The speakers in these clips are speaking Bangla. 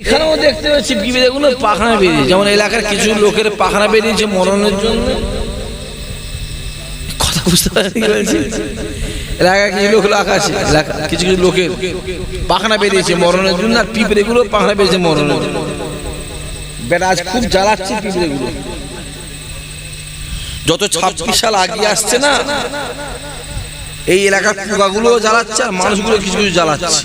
এখানেও দেখতে পাচ্ছি বিবেগুলো পাখনা বেরিয়েছে যেমন এলাকার কিছু লোকের পাখানা বেরিয়েছে মরণের জন্য। কথা বুঝতে পারি এলাকার কিছু লোক আছে কিছু কিছু লোকের পাখনা বেরিয়েছে মরণের জন্য, আর পিঁপড়েগুলো পাখনা বেরিয়েছে মরণের জন্য। বেটা, আজ খুব জ্বালাচ্ছে পিঁপড়েগুলো। যত ছাব্বিশ সাল আগিয়ে আসছে না এই এলাকার পোকাগুলো জ্বালাচ্ছে আর মানুষগুলো কিছু কিছু জ্বালাচ্ছে।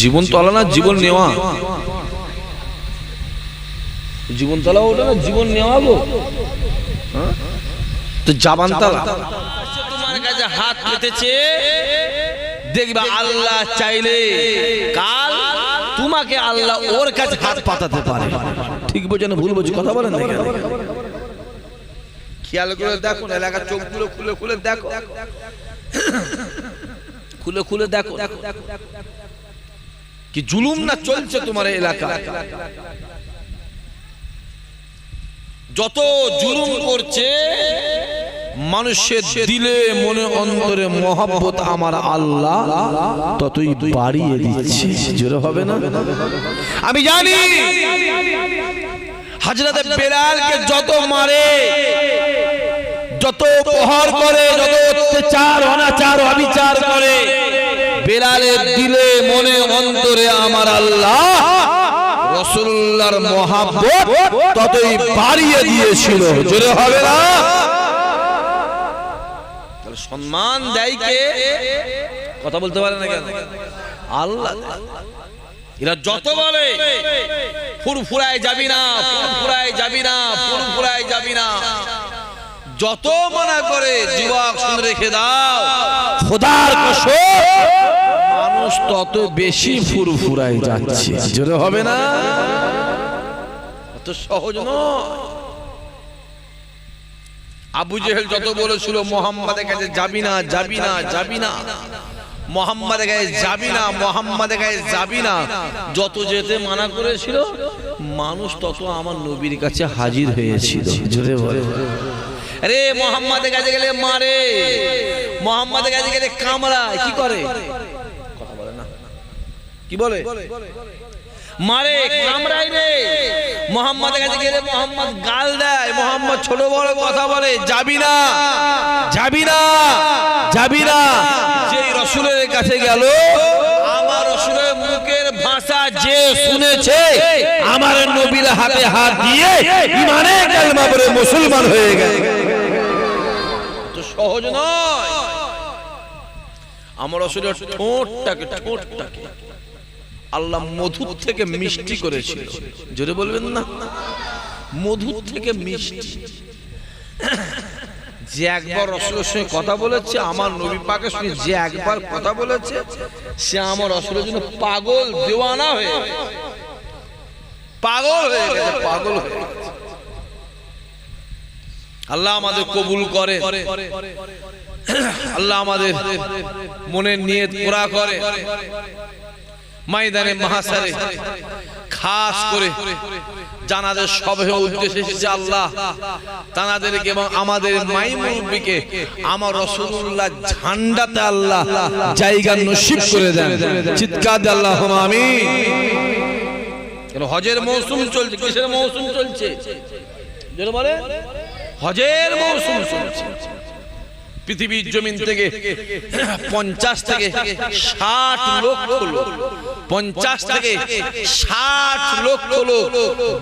জীবন তলা না, জীবন নেওয়া। জীবন তলা ওটা না, জীবন নেওয়া গো। হ্যাঁ? তো জাবান তালা। তোমার কাছে হাত পেতেছে দেখবা আল্লাহ চাইলে কাল তোমাকে আল্লাহ ওর কাছে হাত পাতাতে পারে। ঠিক বোঝেন ভুল বোঝো কথা বলেন না? খেয়াল করে দেখুন এলাকার চোখগুলো খুলে খুলে দেখো। খুলে খুলে দেখো। কি জুলুম না চলছে তোমার এলাকা যত জুলুম করছে মানুষের দিলে মনে অন্তরে মহাব্বত আমার আল্লাহ ততই বাড়িয়ে দিচ্ছে। জোরে হবে না? আমি জানি হাজরাতে বেলালকে যত মারে যত প্রহার করে, যত অত্যাচার, অনাচার, অবিচার করে, বেলালের দিলে মনে অন্তরে আমার আল্লাহ রসুল্লাহর মহাব্বত ততই বাড়িয়ে দিয়েছিল। জোরে হবে না? সম্মান দেয় কে? কথা বলতে পারে না কেন? আল্লাহ। এরা যত বলে, ফুরফুরায় যাবি না, ফুরফুরায় যাবি না, ফুরফুরায় যাবি না। যত মানা করে যুবক শুনে রেখে দাও। খোদার কসম। মানুষ তত বেশি ফুরফুরায় যাচ্ছে। জোরে হবে না? অত সহজ নয়। আবু জেহেল যত বলেছিল মোহাম্মদের কাছে যাবি না যাবি না যাবি না। মোহাম্মদের গায়ে যাবি না মোহাম্মদের গায়ে যাবি না। যত যেতে মানা করেছিল মানুষ তত আমার নবীর কাছে হাজির হয়েছিল। জোরে বলে। আরে মোহাম্মদের কাছে গেলে মারে। মোহাম্মদের কাছে গেলে কামড়ায়। কি করে? কথা বলে না। কি বলে? মারে কামড়াই রে। মোহাম্মদের কাছে গেলে মোহাম্মদ গাল দেয়। মোহাম্মদ ছোট বড় কথা বলে, যাবি না যাবি না যাবি না। যেই রসুলের কাছে গেল, আমার রসুলের মুখের ভাষা যে শুনেছে আমার হাতে হাত দিয়ে ইমানে কালমা পড়ে মুসলমান হয়ে তো সহজ নয়। আমার রসুলের ঠোঁটটাকে ঠোঁটটাকে আল্লাহ মধুর থেকে মিষ্টি করেছিল। জোরে বলবেন না? মধুর থেকে মিষ্টি। যে একবার রসুলের সঙ্গে কথা বলেছে, আমার নবী পাকের সঙ্গে যে একবার কথা বলেছে, সে আমার রসুলের জন্য পাগল, দেওয়ানা হয়ে। পাগল হয়ে গেছে পাগল হয়ে গেছে। আল্লাহ আমাদের কবুল করে আল্লাহ আমাদের মনের নিয়ত পুরা করে। ময়দানে মহাসারে খাস করে জানাদের সবে উদ্দেশ্যে এসেছে আল্লাহ। তানাদেরকে এবং আমাদের মাই মুরব্বীকে আমার রসুল্লাহ ঝান্ডাতে আল্লাহ জায়গা নসিব করে দেন। চিৎকার আল্লাহ আমি হজের মৌসুম চলছে কিসের মৌসুম চলছে? যেন বলে? হজের মৌসুম চলছে। পৃথিবীর জমিন থেকে পঞ্চাশ থেকে ষাট লক্ষ লোক পঞ্চাশ থেকে ষাট লক্ষ লোক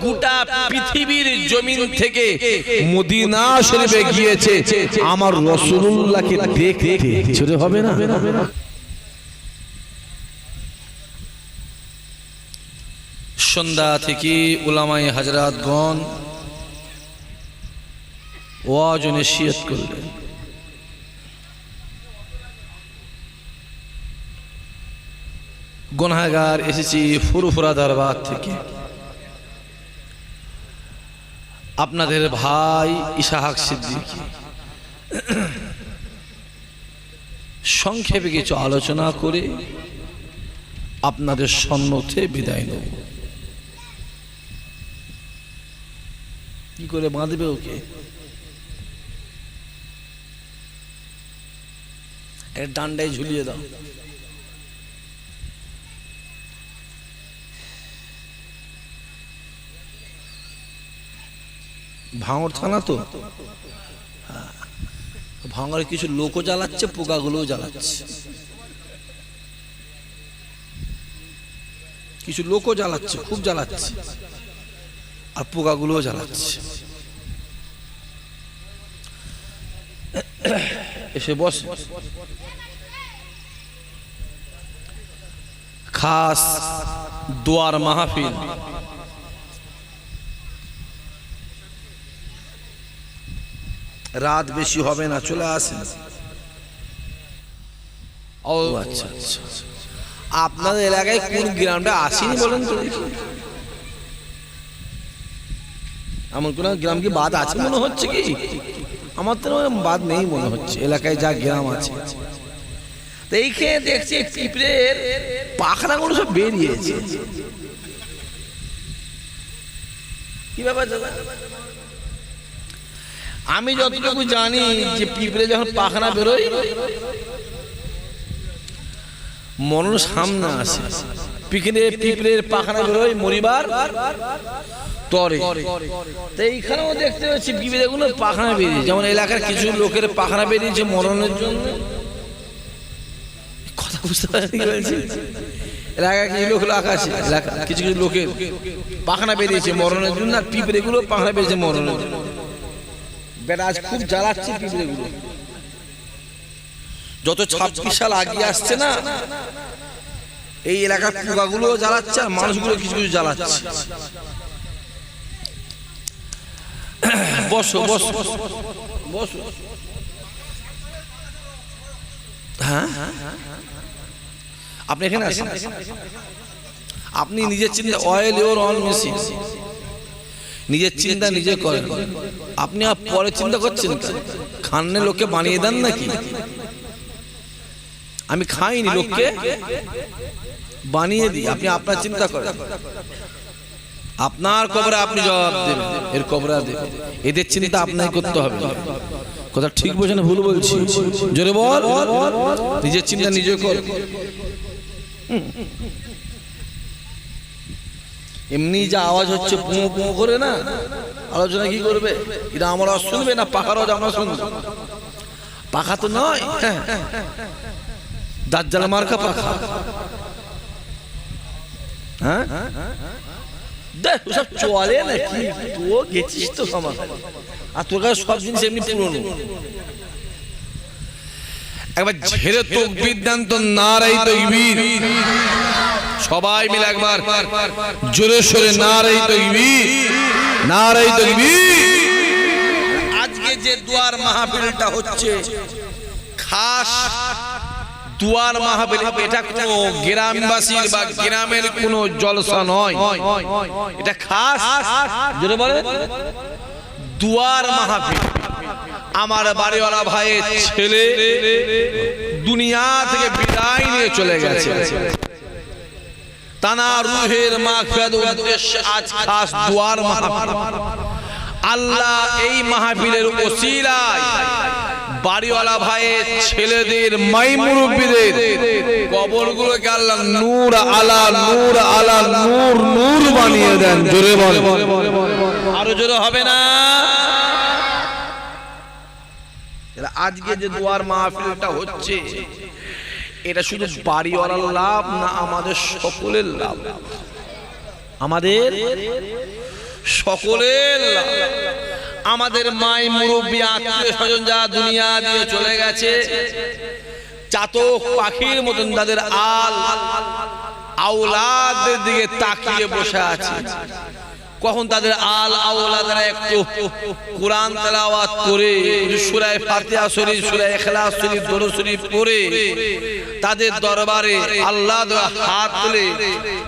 গোটা পৃথিবীর জমিন থেকে মদিনা শরীফে গিয়েছে। আমার রসুল্লাহকে দেখতে ছোট হবে না? সন্ধ্যা থেকে উলামাই হাজরাতগণ ওয়াজ ও নসিহত করলেন। গুনাহগার এসেছি ফুরফুরা দরবার থেকে। আপনাদের ভাই ইসাহাক সিদ্দিকী। সংক্ষেপে কিছু আলোচনা করে আপনাদের সম্মুখে বিদায় নেব। কি করে বাঁধবে ওকে? একটা ডান্ডায় ঝুলিয়ে দাও। ভাঙর থানা তো? হ্যাঁ। ভাঙরে কিছু লোকও জ্বালাচ্ছে পোকাগুলোও জ্বালাচ্ছে। কিছু লোকও জ্বালাচ্ছে খুব জ্বালাচ্ছে। আর পোকাগুলোও জ্বালাচ্ছে। এসে বসে। খাস দোয়ার মাহফিল। রাত বেশি হবে না, চলে আসেন। ও আচ্ছা আচ্ছা। আপনাদের এলাকায় কোন গ্রামটা আসেনি বলেন তো দেখি। এমন কোন গ্রাম কি বাদ আছে মনে হচ্ছে কি? আমার তো বাদ নেই মনে হচ্ছে, এলাকায় যা গ্রাম আছে। তো এইখানে দেখছি পিঁপড়ের পাখনাগুলো সব বেরিয়েছে। কি ব্যাপার? আমি যতটুকু জানি যে পিঁপড়ে যখন পাখনা বেরোয়, মরণ সামনে আসে। পিকনে পিঁপড়ের পাখনা বেরোয় মরিবার। তরে। তো এইখানেও দেখতে পাচ্ছি পিঁপড়েগুলো পাখনা বেরিয়েছে। যেমন এলাকার কিছু লোকের পাখনা বেরিয়েছে মরণের জন্য। কথা বুঝতে পারি কি বলছি? এলাকার কিছু লোক আকাশে কিছু কিছু লোকের পাখনা বেরিয়েছে মরণের জন্য আর পিঁপড়েগুলো পাখনা বেরিয়েছে মরণের জন্য। বেটা, আজ খুব জ্বালাচ্ছে পিঁপড়েগুলো। যত ছাব্বিশ সাল আগিয়ে আসছে না, এই এলাকার পোকাগুলো জ্বালাচ্ছে আর মানুষগুলো কিছু কিছু জ্বালাচ্ছে। বসো বসো বসো হ্যাঁ? আপনি এখানে আছেন আপনি নিজের চিন্তা অয়েল ইওর অন মেশিন নিজের চিন্তা নিজে করেন। আপনি আর পরে চিন্তা করছেন? খান্নে লোককে বানিয়ে দেন নাকি? আমি খাইনি লোককে। বানিয়ে দিই। আপনি আপনার চিন্তা করেন। আপনার কবরে আপনি জবাব দেবেন। এর কবরে দেবেন এদের চিন্তা আপনাকে করতে হবে। কথা ঠিক বলছে না ভুল বলছি। জোরে বল। নিজের চিন্তা নিজে কর। এমনি যা আওয়াজ হচ্ছে পুঁ পুঁ করে না, আলোচনা কি করবে? এটা আমার আমরা শুনবে না, পাখার আওয়াজ আমরা শুনব। পাখা তো নয়। দাজ্জাল মার্কা পাখা। হ্যাঁ? দেখ ওসব চলে নাকি? তুইও গেছিস তো আমার আর তোর কাছে সব জিনিস এমনি পুরনো। একবার ছেড়ে তো বিদ্যান্ত নারাই তকবীর সবাই মিলে একবার জোরে সোরে নারাই তকবীর নারাই তকবীর আজকে যে দুয়ার মাহফিলটা হচ্ছে খাস দুয়ার মাহফিল, এটা কোনো গ্রামবাসীর বা গ্রামের কোনো জলসা নয়। এটা খাস। জোরে বলে দুয়ার মাহফিল। আমার বাড়িওয়ালা ভাইয়ের ছেলে দুনিয়া থেকে বিদায় নিয়ে চলে গেছে। তানা রুহের মাগফিরাত উদ্দেশ্যে আজ খাস দুয়ার মাহফিল। আল্লাহ এই মাহফিলের ওসিলায় বাড়িওয়ালা ভাইয়ের ছেলেদের মাই মুরব্বীদের কবরগুলোকে আল্লাহ নূর আলা নূর আলা নূর নূর বানিয়ে দেন, জোরে বলে আরও জোরে হবে না? আজকে যে দুয়ার মাহফিলটা হচ্ছে, এটা শুধু বাড়িওয়ালার লাভ না আমাদের সকলের লাভ? আমাদের সকলের আমাদের মাই মুরব্বী আত্মীয় স্বজন যা দুনিয়া দিয়ে চলে গেছে, চাতক পাখির মতন তাদের আল আউলাদের দিকে তাকিয়ে বসে আছে। কখন তাদের আল আওলাদরা একটু কোরআন তেলাওয়াত করে সূরা ফাতিহা শরীফ সূরা ইখলাস শরীফ দরুদ শরীফ পড়ে তাদের দরবারে আল্লাহ দোয়া হাত তুলে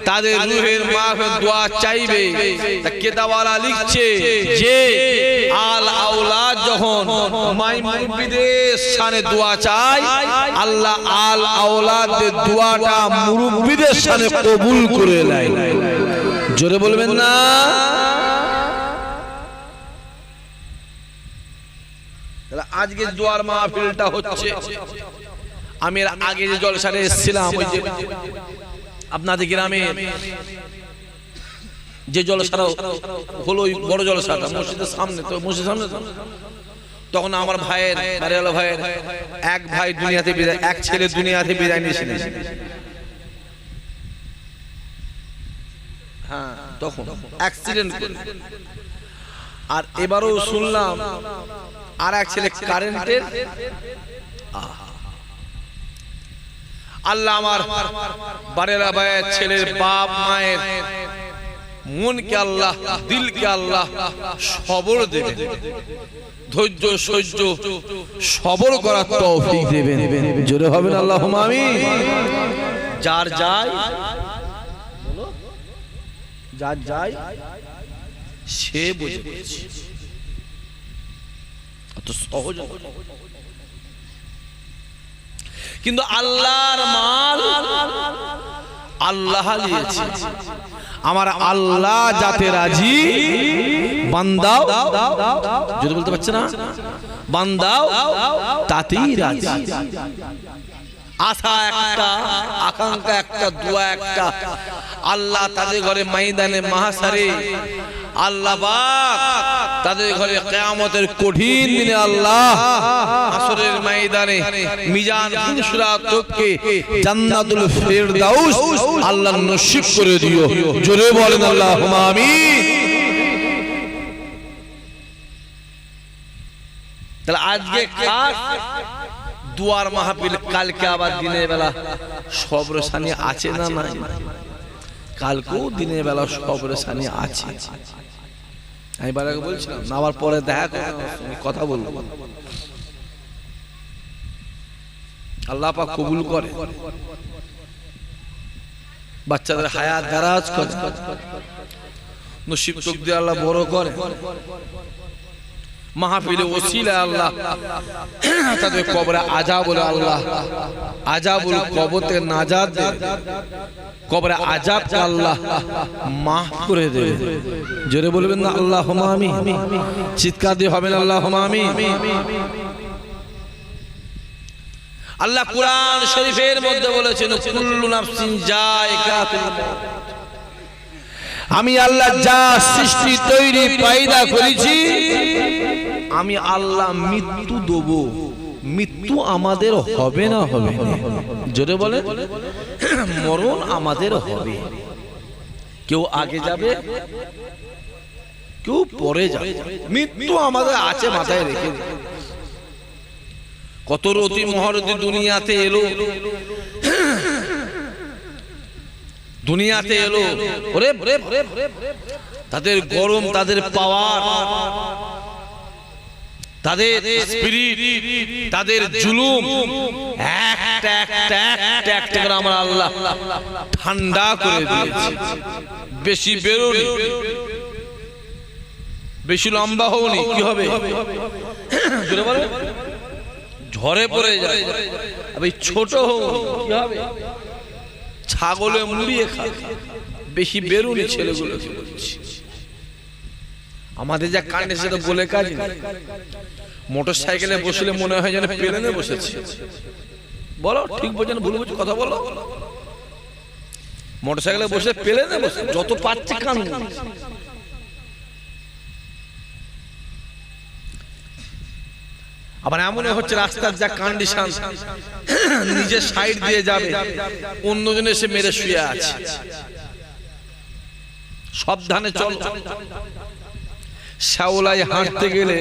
তাদের রূহের মাফে দোয়া চাইবে। তা কেতাওয়ালা লিখছে যে আল আওলাদ যখন মাই মুরব্বিদের সানে দোয়া চায় আল্লাহ আল আওলাদের দোয়াটা মুরব্বিদের সানে কবুল করে নেয় জোরে বলবেন না। আজকে জোয়ার মাহফিলটা হচ্ছে আমি আগে যে জলসারে এসেছিলাম ওই যে আপনাদের গ্রামে যে জলসাটা হলো ওই বড় জলসাটা মসজিদের সামনে তো মসজিদের সামনে তখন আমার ভাইয়ের ভাইয়ের এক ভাই দুনিয়াতে বিদায় এক ছেলে দুনিয়াতে বিদায় নিয়েছিলেন হ্যাঁ তখন অ্যাক্সিডেন্ট আর এবারও শুনলাম আর এক ছেলে কারেন্টের আল্লাহ আমার বারেলা ভাইয়ের ছেলের বাপ মায়ের মনকে আল্লাহ দিলকে আল্লাহ সবর দেবে ধৈর্য সহ্য সবর করার তৌফিক দেবেন। জোরে হবেন আল্লাহ আমি যার যায় যার সে বুঝে। সহজ কিন্তু আল্লাহর মাল আল্লাহ আমার আল্লাহ যাতে রাজি, বান্দাও, যদি বলতে পারছে না, বান্দাও তাতেই রাজি। আশা একটা, আকাঙ্ক্ষা একটা, দোয়া একটা। আল্লাহ তাদের ঘরে ময়দানে মাহাসারে। আল্লাহ তাদের ঘরে কেয়ামতের কঠিন দিনে আল্লাহ ময়দানে মিজান জান্নাতুল ফেরদাউস আল্লাহ নসিব করে দিও। জোরে বলেন তাহলে আজকে দুয়ার মাহফিল, কালকে আবার দিনের বেলা সবরসানি আছে না নাই? কালকেও দিনের বেলা সবরসানি আছে। আমি বারাকে বলছিলাম, না আবার পরে দেখা কথা বলব। আল্লাহ পাক কবুল করে। বাচ্চাদের হায়াত দারাজ করে। নসিব তকদির আল্লাহ বড় করে। মাহফিলে ওসিলা আল্লাহ। তাদের কবরে আজা বলে আল্লাহ। আজাবুল কবতে নাজাদ দে। কবরে আজাব আল্লাহ মাফ করে দেবে জোরে বলবেন না আল্লাহ আমি চিৎকার দিয়ে হবেন আল্লাহ আমি আল্লাহ কুরআন শরীফের মধ্যে বলেছেন, কুল্লু নাফসিন জায়গাতুল মাউত আমি আল্লাহ যা সৃষ্টি তৈরি পায়দা করেছি, আমি আল্লাহ মৃত্যু দেব। মৃত্যু আমাদের হবে না হবে জোরে বলে মরণ আমাদের হবে। কেউ আগে যাবে, কেউ পরে যাবে। মৃত্যু আমাদের আছে মাথায় রেখে কত রতি মহরতি দুনিয়াতে এলো। দুনিয়াতে এলো। ওরে তাদের গরম তাদের পাওয়ার তাদের স্পিরিট তাদের জুলুম। একটা একটা একটা একটা করে আমার আল্লাহ ঠান্ডা করে দিয়েছে। বেশি বেরোনি। বেশি লম্বা হওনি। কি হবে। ঝড়ে পড়ে যায়। ছোট হও কি হবে? ছাগলে মুড়িয়ে খায় বেশি বেরুনি ছেলেগুলোকে বলছি। আমাদের যা কাণ্ডে সেটা বলে কাজ মোটর সাইকেলে বসলে মনে হয় যেন প্লেনে বসেছে। বলো, ঠিক বোঝেন ভুল বুঝে কথা বলো। মোটর সাইকেলে বসে প্লেনে বসে, যত পাচ্ছে কান আবার এমন হচ্ছে রাস্তার যা কন্ডিশন নিজের সাইড দিয়ে যাবে, অন্যজন এসে মেরে শুয়ে আছে। সাবধানে চল। শ্যাওলায় হাঁটতে গেলে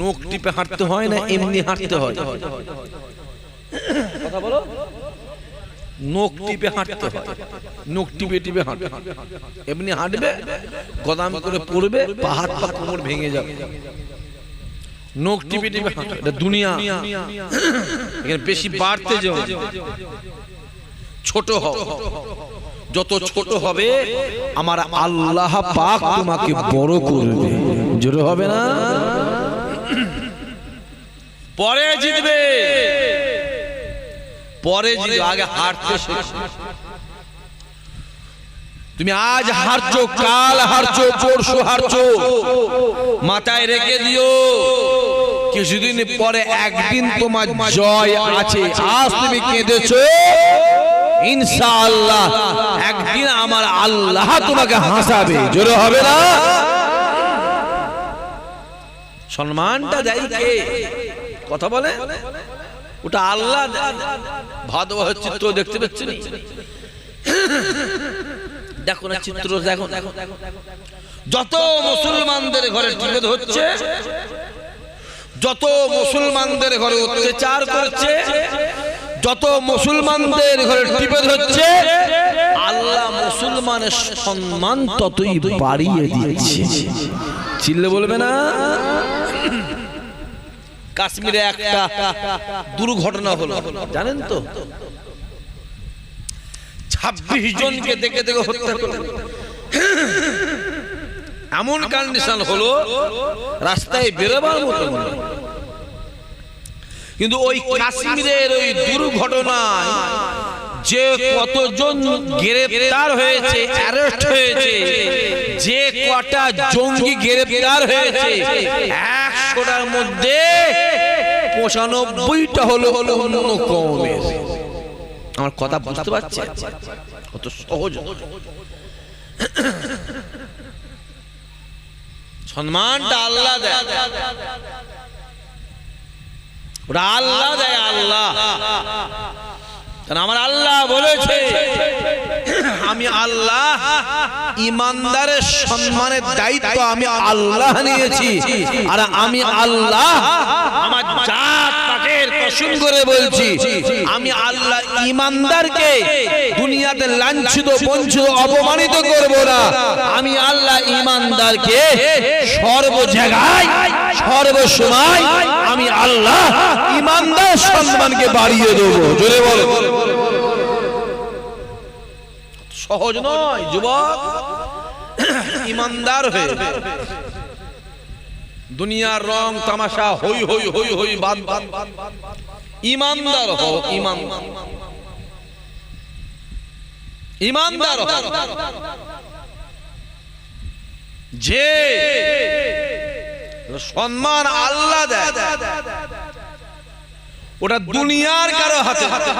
নোক টিপে হাঁটতে হয় না, এমনি হাঁটতে হয়। কথা বলো? নোক টিপে হাঁটতে হয়। নোক টিপে টিপে হাঁটবে এমনি হাঁটবে, গদাম করে পড়বে পাহাড় পা কোমর ভেঙে যাবে। নোক টিপে টিপে এটা দুনিয়া এখানে বেশি বাড়তে যাও ছোট হও যত ছোট হবে আমার আল্লাহ পাক তোমাকে বড় করবে জোরে হবে না পরে জিতবে পরে জিতবে আগে হারতে শেখো তুমি আজ হারছো, কাল হারছো, পরশু হারছো। মাথায় রেখে দিও, কিছুদিন পরে একদিন তোমার জয় আছে। আজ তুমি কেঁদেছো। ইনশাআল্লাহ, একদিন আমার আল্লাহ তোমাকে হাসাবে। জোরে হবে না? সম্মানটা দেয় কে? কথা বলে? ওটা আল্লাহ দেয়। ভাদবাহের চিত্র দেখতে পাচ্ছি দেখো না চিত্র দেখো যত মুসলমানদের ঘরে টিপে হচ্ছে যত মুসলমানদের ঘরে অত্যাচার করছে যত মুসলমানদের ঘরে টিপে ধরছে আল্লাহ মুসলমানের সম্মান ততই বাড়িয়ে দিচ্ছে চিল্লে বলবে না? কাশ্মীরে একটা দুর্ঘটনা হলো জানেন তো? ছাব্বিশ জনকে দেখে দেখে হত্যা করল। এমন কন্ডিশন হলো, রাস্তায় বেরোবার মতো কিন্তু ওই কাশ্মীরের ওই দুর্ঘটনায় যে কতজন গ্রেপ্তার হয়েছে অ্যারেস্ট হয়েছে, যে কটা জঙ্গি গ্রেপ্তার হয়েছে, একশোটার মধ্যে পঁচানব্বইটা হলো হলো অন্য কমের আমার কথা বুঝতে পারছে? কত সহজ। সম্মানটা আল্লাহ দেয়। ওটা আল্লাহ দেয় আল্লাহ। কারণ আমার আল্লাহ বলেছে আমি আল্লাহ ইমানদারের সম্মানের দায়িত্ব আমি আল্লাহ নিয়েছি। আর আমি আল্লাহ আমার জাত কসম করে বলছি, আমি আল্লাহ ইমানদারকে দুনিয়াতে লাঞ্ছিত, বঞ্চিত, অপমানিত করব না। আমি আল্লাহ ইমানদারকে সর্ব জায়গায় সর্ব সময় আমি আল্লাহ ইমানদার সম্মানকে বাড়িয়ে দেবো। জোরে বলো। সহজ নয়, যুবক। ইমানদার হয়ে দুনিয়ার রং তামাশা হই হই হই হই, বাদ বাদ ইমানদার হও, ইমান। ইমানদার হও। যে সম্মান আল্লাহ দেয়, ওটা দুনিয়ার কারও হাতে হাতে।